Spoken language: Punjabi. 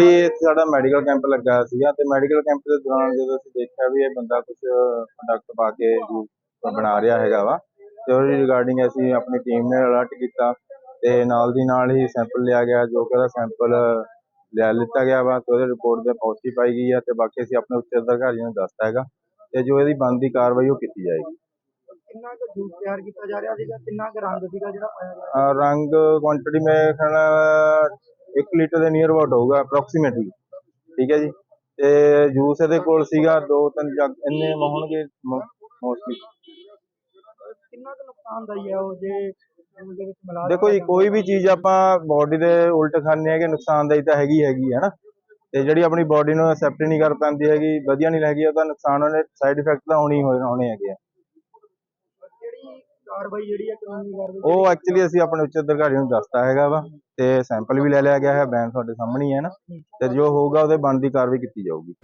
ਐਕਚੁਅਲੀ ਸਾਡਾ ਮੈਡੀਕਲ ਕੈਂਪ ਲੱਗਾ ਸੀਗਾ ਤੇ ਮੈਡੀਕਲ ਕੈਂਪ ਦੇ ਦੌਰਾਨ ਜਦੋਂ ਅਸੀਂ ਦੇਖਿਆ ਵੀ ਇਹ ਬੰਦਾ ਕੁਝ ਪ੍ਰੋਡਕਟ ਪਾ ਕੇ ਬਣਾ ਰਿਹਾ ਹੈਗਾ ਵਾ ਤੇ ਉਹਦੀ ਰਿਗਾਰਡਿੰਗ ਅਸੀਂ ਆਪਣੀ ਟੀਮ ਨੇ ਅਲਰਟ ਕੀਤਾ ਤੇ ਨਾਲ ਦੀ ਨਾਲ ਹੀ ਸੈਂਪਲ ਲਿਆ ਗਿਆ ਜੋ ਕਿ ਉਹਦਾ ਸੈਂਪਲ ਲੈ ਲਿੱਤਾ ਗਿਆ ਵਾ ਤੇ ਉਹਦੇ ਰਿਪੋਰਟ ਦੇ ਪੋਜ਼ਿਟਿਵ ਪਾਈ ਗਈ ਆ ਤੇ ਬਾਕੀ ਅਸੀਂ ਆਪਣੇ ਉੱਚ ਅਧਿਕਾਰੀਆਂ ਨੂੰ ਦੱਸਤਾ ਹੈਗਾ ਤੇ ਜੋ ਇਹਦੀ ਬਣਦੀ ਕਾਰਵਾਈ ਉਹ ਕੀਤੀ ਜਾਏਗੀ। ਕਿੰਨਾ ਕੁ ਜੂਸ ਤਿਆਰ ਕੀਤਾ ਜਾ ਰਿਹਾ ਸੀਗਾ ਕਿੰਨਾ ਕੁ ਰੰਗ ਸੀਗਾ ਜਿਹੜਾ ਪਾਇਆ ਅਹ ਰੰਗ ਕੁਆਂਟੀਟੀ ਮੈਂ ਖਾਣਾ 1 ਲੀਟਰ ਦੇ ਨੀਅਰ ਅਬਾਊਟ ਹੋਊਗਾ ਅਪਰੋਕਸੀਮੇਟਲੀ ਠੀਕ ਹੈ ਜੀ? ਤੇ ਜੂਸ ਇਹਦੇ ਕੋਲ ਸੀਗਾ ਦੋ ਤਿੰਨ ਜੱਗ ਇੰਨੇ ਹੋਣਗੇ ਮੋਸਟਲੀ ਕਿੰਨਾ ਕੁ ਨੁਕਸਾਨਦਾਈ ਹੈ ਉਹ ਜੇ ਦੇਖੋ ਜੀ ਕੋਈ ਵੀ ਚੀਜ਼ ਆਪਾਂ ਬਾਡੀ ਦੇ ਉਲਟ ਖਾਂਦੇ ਹੈਗੇ ਨੁਕਸਾਨਦਾਈ ਤਾਂ ਹੈਗੀ ਹੈਗੀ ਹੈ ਨਾ ਤੇ ਜਿਹੜੀ ਆਪਣੀ ਬਾਡੀ ਨੂੰ ਐਕਸੈਪਟ ਨਹੀਂ ਕਰ ਪਾਉਂਦੀ ਹੈਗੀ ਵਧੀਆ ਨਹੀਂ ਲੱਗੀ ਉਹਦਾ ਨੁਕਸਾਨ ਉਹਨੇ ਸਾਈਡ ਇਫੈਕਟ ਤਾਂ ਹੋਣੀ ਹੋਣੇ ਹੋਣੇ ਹੈਗੇ ਆ। ਕਾਰਵਾਈ ਜਿਹੜੀ ਹੈ ਕਾਨੂੰਨੀ ਕਾਰਵਾਈ ਉਹ ਐਕਚੁਅਲੀ ਅਸੀਂ ਆਪਣੇ ਉੱਚ ਅਧਿਕਾਰੀ ਨੂੰ ਦੱਸਤਾ ਹੈਗਾ ਵਾ ਤੇ ਸੈਂਪਲ ਵੀ ਲੈ ਲਿਆ ਗਿਆ ਹੈ ਬੈਨ ਤੁਹਾਡੇ ਸਾਹਮਣੇ ਹੀ ਹੈ ਨਾ। ਤੇ ਜੋ ਹੋਊਗਾ ਉਹਦੇ ਬਣਦੀ ਕਾਰਵਾਈ ਕੀਤੀ ਜਾਊਗੀ।